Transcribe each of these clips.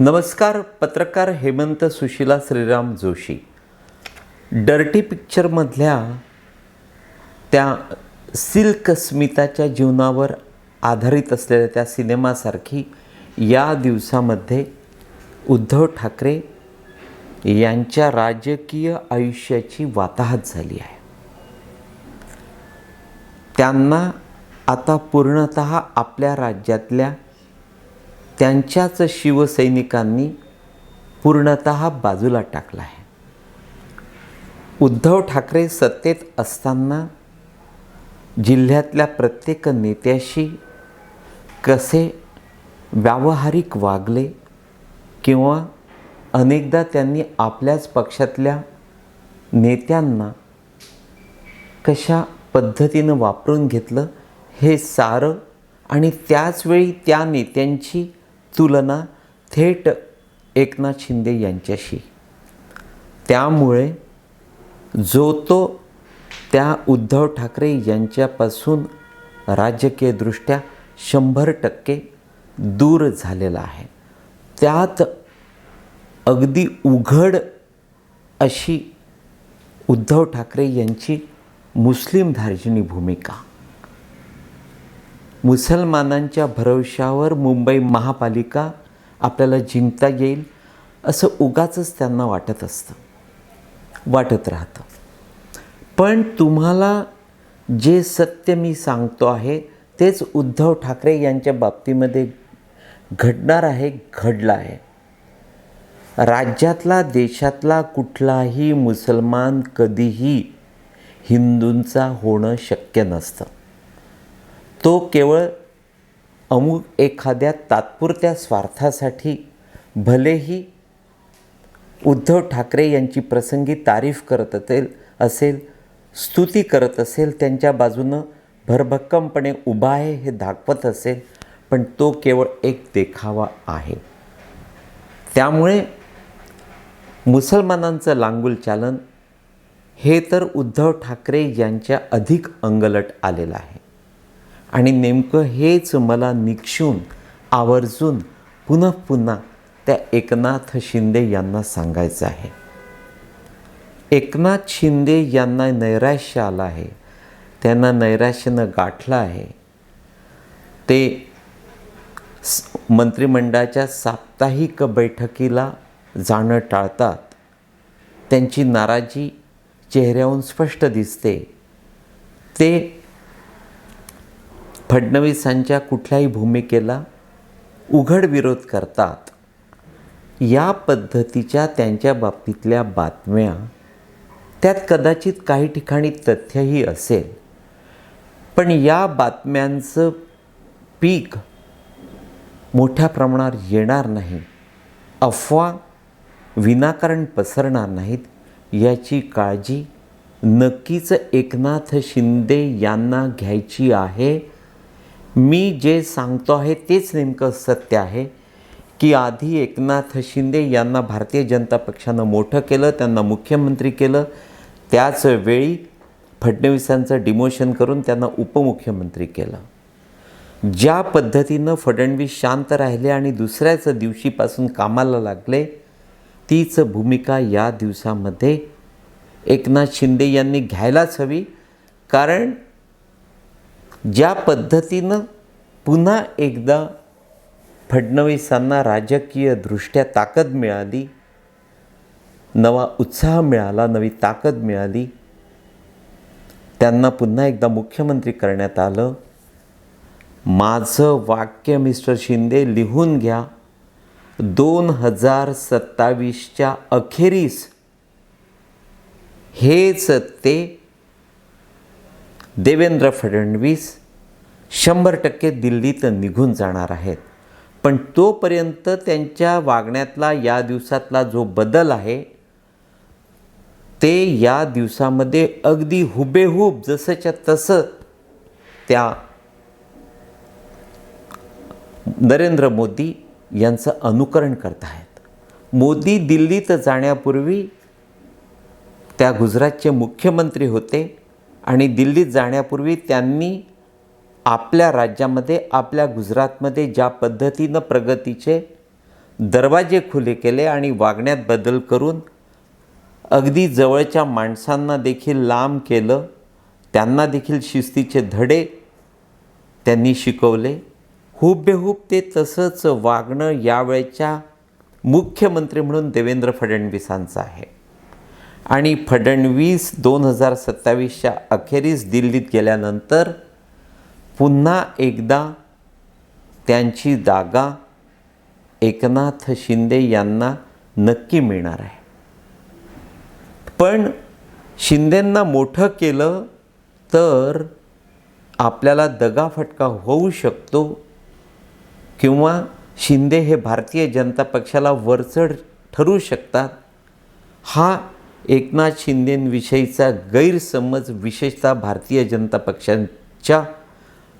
नमस्कार पत्रकार हेमंत सुशिला श्रीराम जोशी. डर्टी पिक्चरमधल्या त्या सिल्क स्मिताच्या जीवनावर आधारित असलेल्या त्या सिनेमासारखी या दिवसामध्ये उद्धव ठाकरे यांच्या राजकीय आयुष्याची वाताहत झाली आहे. त्यांना आता पूर्णत आपल्या राज्यातल्या त्यांच्याच शिवसैनिकांनी पूर्णत बाजूला टाकला आहे. उद्धव ठाकरे सत्तेत असताना जिल्ह्यातल्या प्रत्येक नेत्याशी कसे व्यावहारिक वागले किंवा अनेकदा त्यांनी आपल्याच पक्षातल्या नेत्यांना कशा पद्धतीनं वापरून घेतलं हे सारं आणि त्याचवेळी त्या नेत्यांची तुलना थेट एकनाथ शिंदे यांच्याशी. त्यामुळे जो तो त्या उद्धव ठाकरे यांच्यापासून राजकीयदृष्ट्या शंभर टक्के दूर झालेला आहे. त्यात अगदी उघड अशी उद्धव ठाकरे यांची मुस्लिम धार्जिणी भूमिका. मुसलमानांच्या भरवशावर मुंबई महापालिका आपल्याला जिंकता येईल असं उगाचंच त्यांना वाटत असतं. वाटत राहतं. पण तुम्हाला जे सत्य मी सांगतो आहे तेच उद्धव ठाकरे यांच्या बाबतीमध्ये घडणार आहे घडलं आहे. राज्यातला देशातला कुठलाही मुसलमान कधीही हिंदूंचा होणं शक्य नसतं. तो केवळ अमुक एखाद्या तात्पुरत्या स्वार्थासाठी भलेही उद्धव ठाकरे यांची प्रसंगी तारीफ करत असेल असेल स्तुती करत असेल त्यांच्या बाजूनं भरभक्कमपणे उभा आहे हे दाखवत असेल पण तो केवळ एक देखावा आहे. त्यामुळे मुसलमानांचं लांगुल चालन हे तर उद्धव ठाकरे यांच्या अधिक अंगलट आलेलं आहे. आणि नेमकं हेच मला निक्षून आवर्जून पुन्हा पुन्हा त्या एकनाथ शिंदे यांना सांगायचं आहे. एकनाथ शिंदे यांना नैराश्य आलं आहे. त्यांना नैराश्यानं गाठलं आहे. ते स- मंत्रिमंडळाच्या साप्ताहिक बैठकीला जाणं टाळतात. त्यांची नाराजी चेहऱ्याहून स्पष्ट दिसते. ते फडणवीसांच्या कुठल्याही भूमिकेला उघड विरोध करतात या पद्धतीच्या त्यांच्या बाबतीतल्या बातम्या त्यात कदाचित काही ठिकाणी तथ्यही असेल. पण या बातम्यांचं पीक मोठ्या प्रमाणावर येणार नाही अफवा विनाकारण पसरणार नाहीत याची काळजी नक्कीच एकनाथ शिंदे यांना घ्यायची आहे मी जे सांगतो आहे तेच नेमकं सत्य आहे की आधी एकनाथ शिंदे यांना भारतीय जनता पक्षानं मोठं केलं त्यांना मुख्यमंत्री केलं. त्याच वेळी फडणवीसांचं डिमोशन करून त्यांना उपमुख्यमंत्री केलं. ज्या पद्धतीनं फडणवीस शांत राहिले आणि दुसऱ्याच दिवशीपासून कामाला लागले तीच भूमिका या दिवसामध्ये एकनाथ शिंदे यांनी घ्यायलाच हवी. कारण ज्या पद्धतीनं पुन्हा एकदा फडणवीसांना राजकीयदृष्ट्या ताकद मिळाली नवा उत्साह मिळाला नवी ताकद मिळाली त्यांना पुन्हा एकदा मुख्यमंत्री करण्यात आलं. माझं वाक्य मिस्टर शिंदे लिहून घ्या. दोन हजार सत्तावीसच्या अखेरीस हेच ते देवेंद्र फडणवीस शंभर टक्के दिल्लीत निघून जाणार आहेत. पण तोपर्यंत त्यांच्या वागण्यातला या दिवसातला जो बदल आहे ते या दिवसामध्ये अगदी हुबेहूब जसंच्या तसं त्या नरेंद्र मोदी यांचं अनुकरण करत आहेत. मोदी दिल्लीत जाण्यापूर्वी त्या गुजरातचे मुख्यमंत्री होते. आणि दिल्लीत जाण्यापूर्वी त्यांनी आपल्या राज्यामध्ये आपल्या गुजरातमध्ये ज्या पद्धतीनं प्रगतीचे दरवाजे खुले केले आणि वागण्यात बदल करून अगदी जवळच्या माणसांना देखील लांब केलं त्यांना देखील शिस्तीचे धडे त्यांनी शिकवले. हुबेहूब ते तसंच वागणं यावेळच्या मुख्यमंत्री म्हणून देवेंद्र फडणवीसांचं आहे. आणि फडणवीस दोन हजार सत्तावीसच्या अखेरीस दिल्लीत गेल्यानंतर पुन्हा एकदा त्यांची जागा एकनाथ शिंदे यांना नक्की मिळणार आहे. पण शिंदेंना मोठं केलं तर आपल्याला दगाफटका होऊ शकतो किंवा शिंदे हे भारतीय जनता पक्षाला वरचढ ठरू शकतात. हा एकनाथ शिंदेंविषयीचा गैरसमज विशेषतः भारतीय जनता पक्षांच्या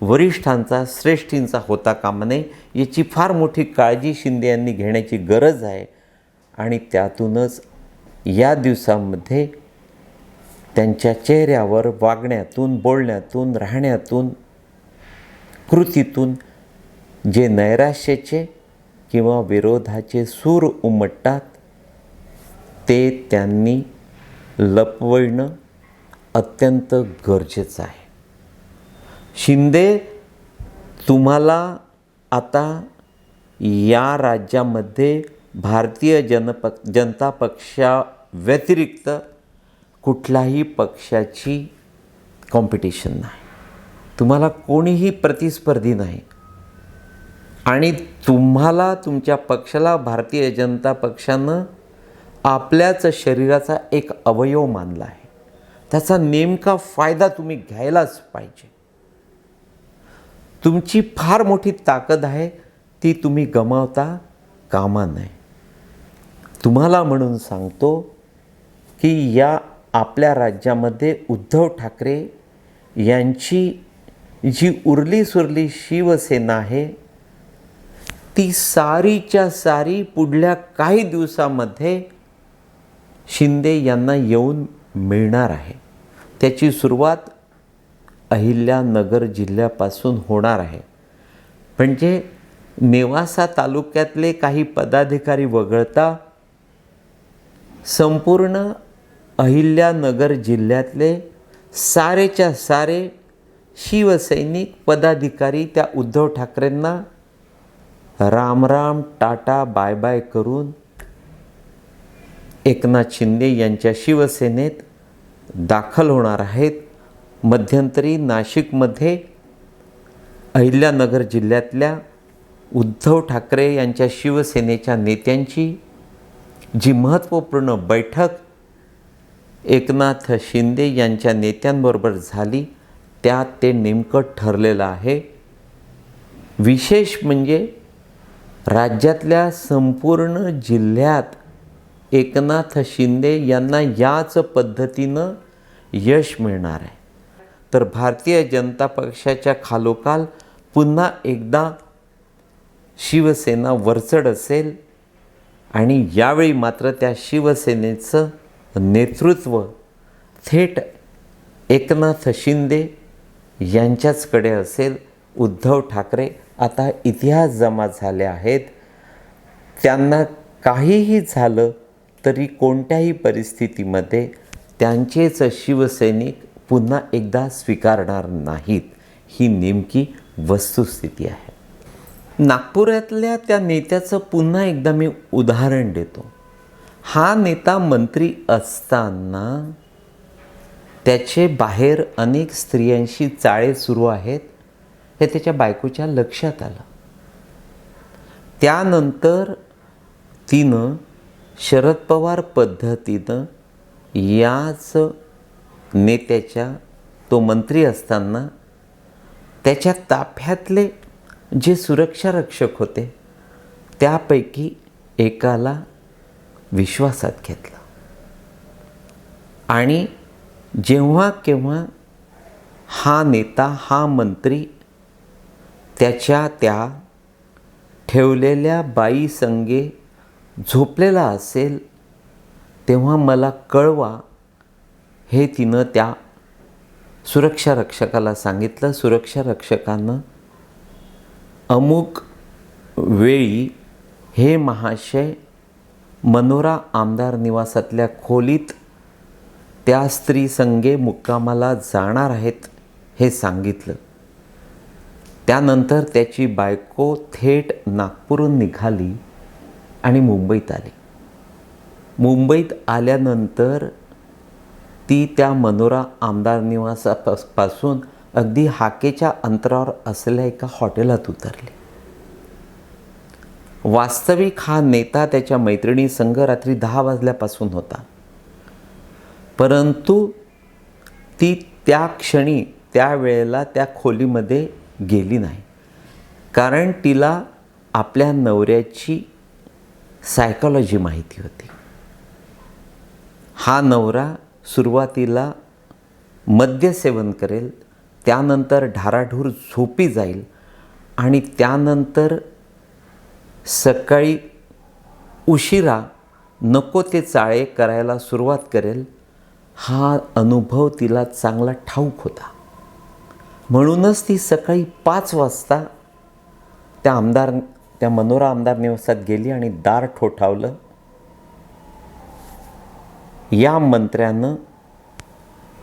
वरिष्ठांचा श्रेष्ठींचा होता कामा नये याची फार मोठी काळजी शिंदे यांनी घेण्याची गरज आहे. आणि त्यातूनच या दिवसामध्ये त्यांच्या चेहऱ्यावर वागण्यातून बोलण्यातून राहण्यातून कृतीतून जे नैराश्याचे किंवा विरोधाचे सूर उमटतात ते त्यांनी लपवणं अत्यंत गरजेचं आहे. शिंदे तुम्हाला आता या राज्यामध्ये भारतीय जनप जनता पक्षाव्यतिरिक्त कुठलाही पक्षाची कॉम्पिटिशन नाही. तुम्हाला कोणीही प्रतिस्पर्धी नाही. आणि तुम्हाला तुमच्या पक्षाला भारतीय जनता पक्षानं आपल्याच शरीराचा एक अवयव मानला आहे. त्याचा नेमका फायदा तुम्ही घ्यायलाच पाहिजे. तुमची फार मोठी ताकद आहे ती तुम्ही गमावता कामा नये. तुम्हाला म्हणून सांगतो की या आपल्या राज्यामध्ये उद्धव ठाकरे यांची जी उरली सुरली शिवसेना आहे ती सारीच्या सारी पुढल्या काही दिवसामध्ये शिंदे यांना येऊन मिळणार आहे. त्याची सुरुवात अहिल्यानगर जिल्ह्यापासून होणार आहे. म्हणजे नेवासा तालुक्यातले काही पदाधिकारी वगळता संपूर्ण अहिल्यानगर जिल्ह्यातले सारेच्या सारे शिवसैनिक पदाधिकारी त्या उद्धव ठाकरेंना रामराम टाटा बाय बाय करून एकनाथ शिंदे यांच्या शिवसेनेत दाखल होणार आहेत. मध्यंतरी नाशिकमध्ये अहिल्यानगर जिल्ह्यातल्या उद्धव ठाकरे यांच्या शिवसेनेच्या नेत्यांची जी महत्त्वपूर्ण बैठक एकनाथ शिंदे यांच्या नेत्यांबरोबर झाली त्यात ते नेमकं ठरलेलं आहे. विशेष म्हणजे राज्यातल्या संपूर्ण जिल्ह्यात एकनाथ शिंदे यांना याच पद्धतीनं यश मिळणार आहे. तर भारतीय जनता पक्षाच्या खालोखाल पुन्हा एकदा शिवसेना वरचढ असेल आणि यावेळी मात्र त्या शिवसेनेचं नेतृत्व थेट एकनाथ शिंदे यांच्याचकडे असेल. उद्धव ठाकरे आता इतिहास जमा झाले आहेत. त्यांना काहीही झालं तरी कोणत्याही परिस्थितीमध्ये त्यांचेच शिवसैनिक पुन्हा एकदा स्वीकारणार नाहीत. ही नेमकी वस्तुस्थिती आहे. नागपुरातल्या त्या नेत्याचं पुन्हा एकदा मी उदाहरण देतो. हा नेता मंत्री असताना त्याचे बाहेर अनेक स्त्रियांशी चाळे सुरू आहेत. हे त्याच्या बायकोच्या लक्षात आलं. त्यानंतर तिनं शरद पवार पद्धतीनं याच नेत्याच्या तो मंत्री असताना त्याच्या ताफ्यातले जे सुरक्षा रक्षक होते त्यापैकी एकाला विश्वासात घेतलं. आणि जेव्हा केव्हा हा नेता हा मंत्री त्याच्या त्या ठेवलेल्या बाई संगे झोपलेला असेल तेव्हा मला कळवा. हे तिनं त्या सुरक्षा रक्षकाला सांगितलं. सुरक्षा रक्षकानं अमुक वेळी हे महाशय मनोरा आमदार निवासातल्या खोलीत त्या स्त्री संगे मुक्कामाला जाणार आहेत हे सांगितलं. त्यानंतर त्याची बायको थेट नागपूरहून निघाली. आणि मुंबईत आली. मुंबईत आल्यानंतर ती त्या मनोरा आमदार निवासापासून अगदी हाकेच्या अंतरावर असलेल्या एका हॉटेलात उतरली. वास्तविक हा नेता त्याच्या मैत्रिणी संघ रात्री दहा वाजल्यापासून होता. परंतु ती त्या क्षणी त्या वेळेला त्या खोलीमध्ये गेली नाही. कारण तिला आपल्या नवऱ्याची सायकॉलॉजी माहिती होती. हा नवरा सुरुवातीला मद्यसेवन करेल त्यानंतर ढाराढूर झोपी जाईल आणि त्यानंतर सकाळी उशिरा नको ते चाळे करायला सुरुवात करेल हा अनुभव तिला चांगला ठाऊक होता. म्हणूनच ती सकाळी पाच वाजता त्या आमदार त्या मनोरा आमदार निवासात गेली आणि दार ठोठावलं. या मंत्र्यानं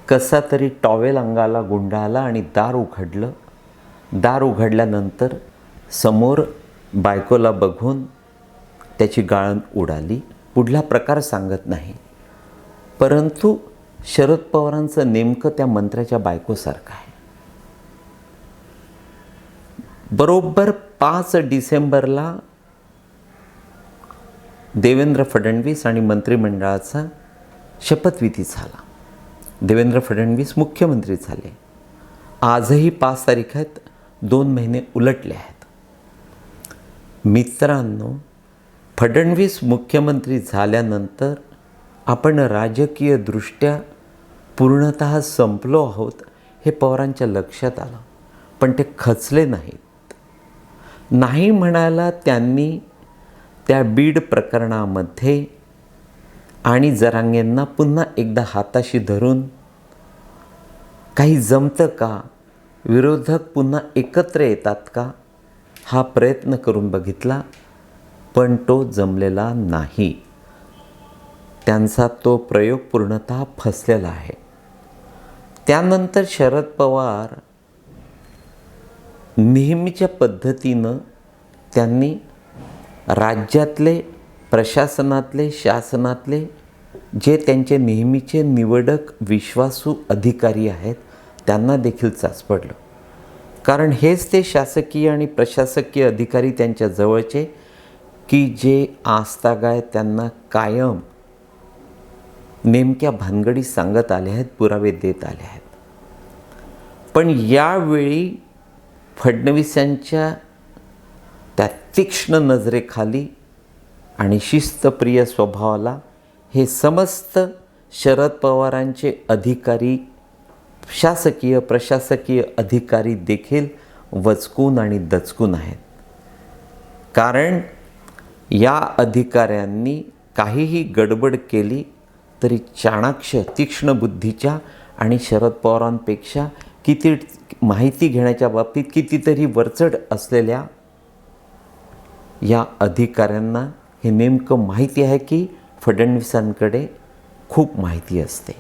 कसा तरी टॉवेल अंगाला गुंडाळला आणि दार उघडलं. दार उघडल्यानंतर समोर बायकोला बघून त्याची गाळण उडाली. पुढला प्रकार सांगत नाही. परंतु शरद पवारांचं नेमकं त्या मंत्र्याच्या बायकोसारखं आहे. बरोबर पाच डिसेंबरला देवेंद्र फडणवीस आणि मंत्रिमंडळाचा शपथविधी झाला. देवेंद्र फडणवीस मुख्यमंत्री झाले. आजही पाच तारीख आहेत दोन महिने उलटले आहेत. मित्रांनो फडणवीस मुख्यमंत्री झाल्यानंतर आपण राजकीयदृष्ट्या पूर्णत संपलो आहोत हे पवारांच्या लक्षात आलं. पण ते खचले नाहीत. नाही म्हणायला त्यांनी त्या बीड प्रकरणामध्ये आणि जरांगेंना पुन्हा एकदा हाताशी धरून काही जमतं का? विरोधक पुन्हा एकत्र येतात का? हा प्रयत्न करून बघितला पण तो जमलेला नाही. त्यांचा तो प्रयोग पूर्णतः फसलेला आहे. त्यानंतर शरद पवार नेहमीच्या पद्धतीनं त्यांनी राज्यातले प्रशासनातले शासनातले जे त्यांचे नेहमीचे निवडक विश्वासू अधिकारी आहेत त्यांना देखील चाचपडलं. कारण हेच ते शासकीय आणि प्रशासकीय अधिकारी त्यांच्या जवळचे की जे आस्थागाय त्यांना कायम नेमक्या भानगडी सांगत आले आहेत पुरावे देत आले आहेत. पण यावेळी फडणवीसांच्या त्या तीक्ष्ण नजरेखाली आणि शिस्तप्रिय स्वभावाला हे समस्त शरद पवारांचे अधिकारी शासकीय प्रशासकीय अधिकारी देखील वचकून आणि दचकून आहेत. कारण या अधिकाऱ्यांनी काहीही गडबड केली तरी चाणाक्ष तीक्ष्ण बुद्धीच्या आणि शरद पवारांपेक्षा किती माहिती घेण्याच्या बाबतीत कितीतरी वरचढ असलेल्या या अधिकाऱ्यांना हे नेमकं माहिती आहे की फडणवीसांकडे खूप माहिती असते.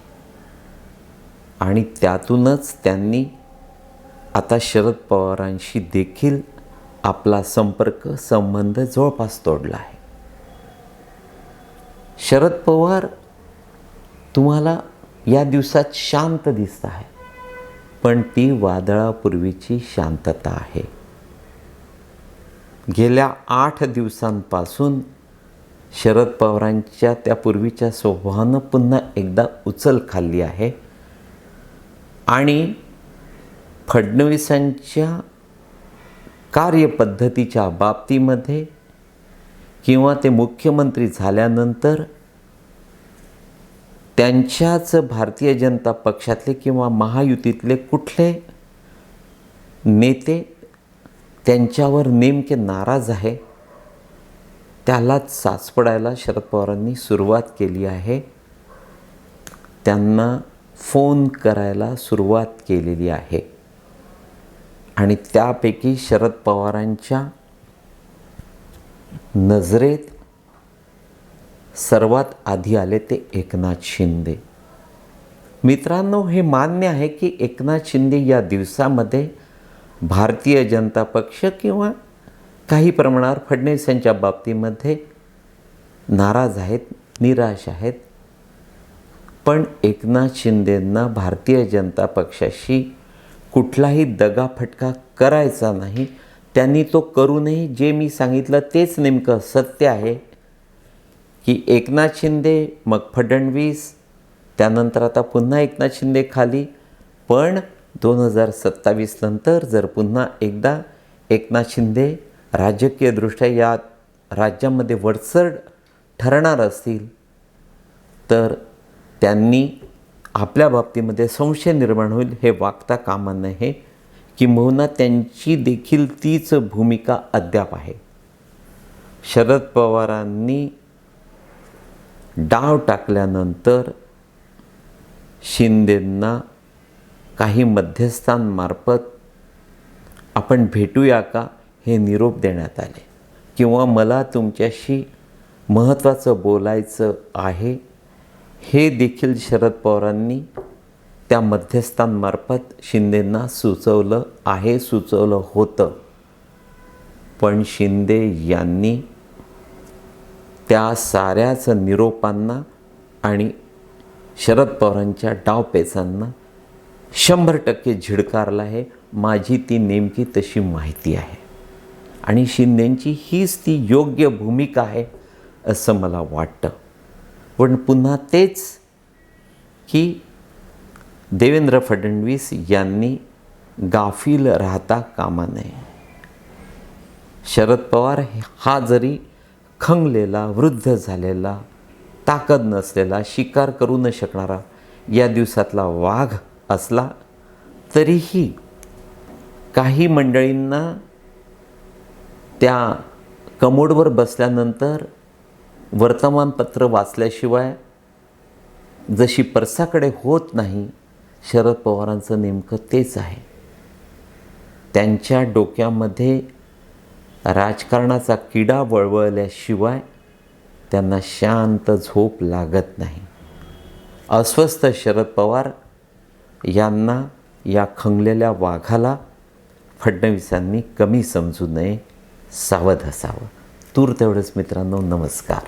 आणि त्यातूनच त्यांनी आता शरद पवारांशी देखील आपला संपर्क संबंध जवळपास तोडला आहे. शरद पवार तुम्हाला या दिवसात शांत दिसत आहे पण ती वादळापूर्वीची शांतता आहे. गेल्या आठ दिवसांपासून शरद पवारांच्या त्या पूर्वीच्या स्वभावानं पुन्हा एकदा उचल खाल्ली आहे. आणि फडणवीसांच्या कार्यपद्धतीच्या बाबतीमध्ये किंवा ते मुख्यमंत्री झाल्यानंतर त्यांच्याच भारतीय जनता पक्षातले किंवा महायुतीतले कुठले नेते त्यांच्यावर नेमके नाराज आहे त्यालाच साचपडायला शरद पवारांनी सुरुवात केली आहे. त्यांना फोन करायला सुरुवात केलेली आहे. आणि त्यापैकी शरद पवारांच्या नजरेत सर्वात आधी आले ते एकनाथ शिंदे. मित्रांनो हे मान्य आहे की एकनाथ शिंदे या दिवसामध्ये भारतीय जनता पक्ष किंवा काही प्रमाणावर फडणवीस यांच्या बाबतीमध्ये नाराज आहेत निराश आहेत. पण एकनाथ शिंदेंना भारतीय जनता पक्षाशी कुठलाही दगाफटका करायचा नाही. त्यांनी तो करूनही जे मी सांगितलं तेच नेमकं सत्य आहे. की एकनाथ शिंदे मग फडणवीस त्यानंतर आता पुन्हा एकनाथ शिंदे खाली. पण दोन हजार सत्तावीस नंतर जर पुन्हा एकदा एकनाथ शिंदे राजकीयदृष्ट्या या राज्यामध्ये वडसड ठरणार असतील तर त्यांनी आपल्या बाबतीमध्ये संशय निर्माण होईल हे वागता कामा नये किंबहुना त्यांची देखील तीच भूमिका अद्याप आहे. शरद पवारांनी डाव टाकल्यानंतर शिंदेंना काही मध्यस्थांमार्फत आपण भेटूया का हे निरोप देण्यात आले. किंवा मला तुमच्याशी महत्त्वाचं बोलायचं आहे हे देखील शरद पवारांनी त्या मध्यस्थांमार्फत शिंदेंना सुचवलं आहे सुचवलं होतं. पण शिंदे यांनी त्या साऱ्याच निरोपांना आणि शरद पवारांच्या डावपेचांना शंभर टक्के झिडकारला आहे. माझी ती नेमकी तशी माहिती आहे. आणि शिंदेंची हीच ती योग्य भूमिका आहे असं मला वाटतं. पण पुन्हा तेच की देवेंद्र फडणवीस यांनी गाफील राहता कामा नये. शरद पवार हा जरी खंगलेला वृद्ध झालेला ताकद नसलेला शिकार करू न शकणारा या दिवसातला वाघ असला तरीही काही मंडळींना त्या कमोडवर बसल्यानंतर वर्तमानपत्र वाचल्याशिवाय जशी परसाकडे होत नाही शरद पवारांचं नेमकं तेच आहे. त्यांच्या डोक्यामध्ये राजकारणाचा किडा वळवळल्याशिवाय त्यांना शांत झोप लागत नाही. अस्वस्थ शरद पवार यांना या खंगलेल्या वाघाला फडणवीसांनी कमी समजू नये सावध असावं. तूर तेवढंच मित्रांनो नमस्कार.